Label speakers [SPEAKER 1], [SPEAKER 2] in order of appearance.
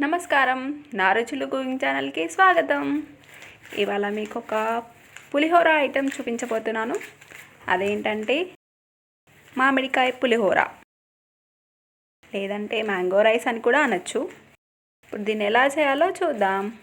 [SPEAKER 1] నమస్కారం. నా రుచులు కుకింగ్ ఛానల్కి స్వాగతం. ఇవాళ మీకు ఒక పులిహోర ఐటెం చూపించబోతున్నాను. అదేంటంటే మామిడికాయ పులిహోర. లేదంటే మ్యాంగో రైస్ అని కూడా అనొచ్చు. ఇప్పుడు దీన్ని ఎలా చేయాలో చూద్దాం.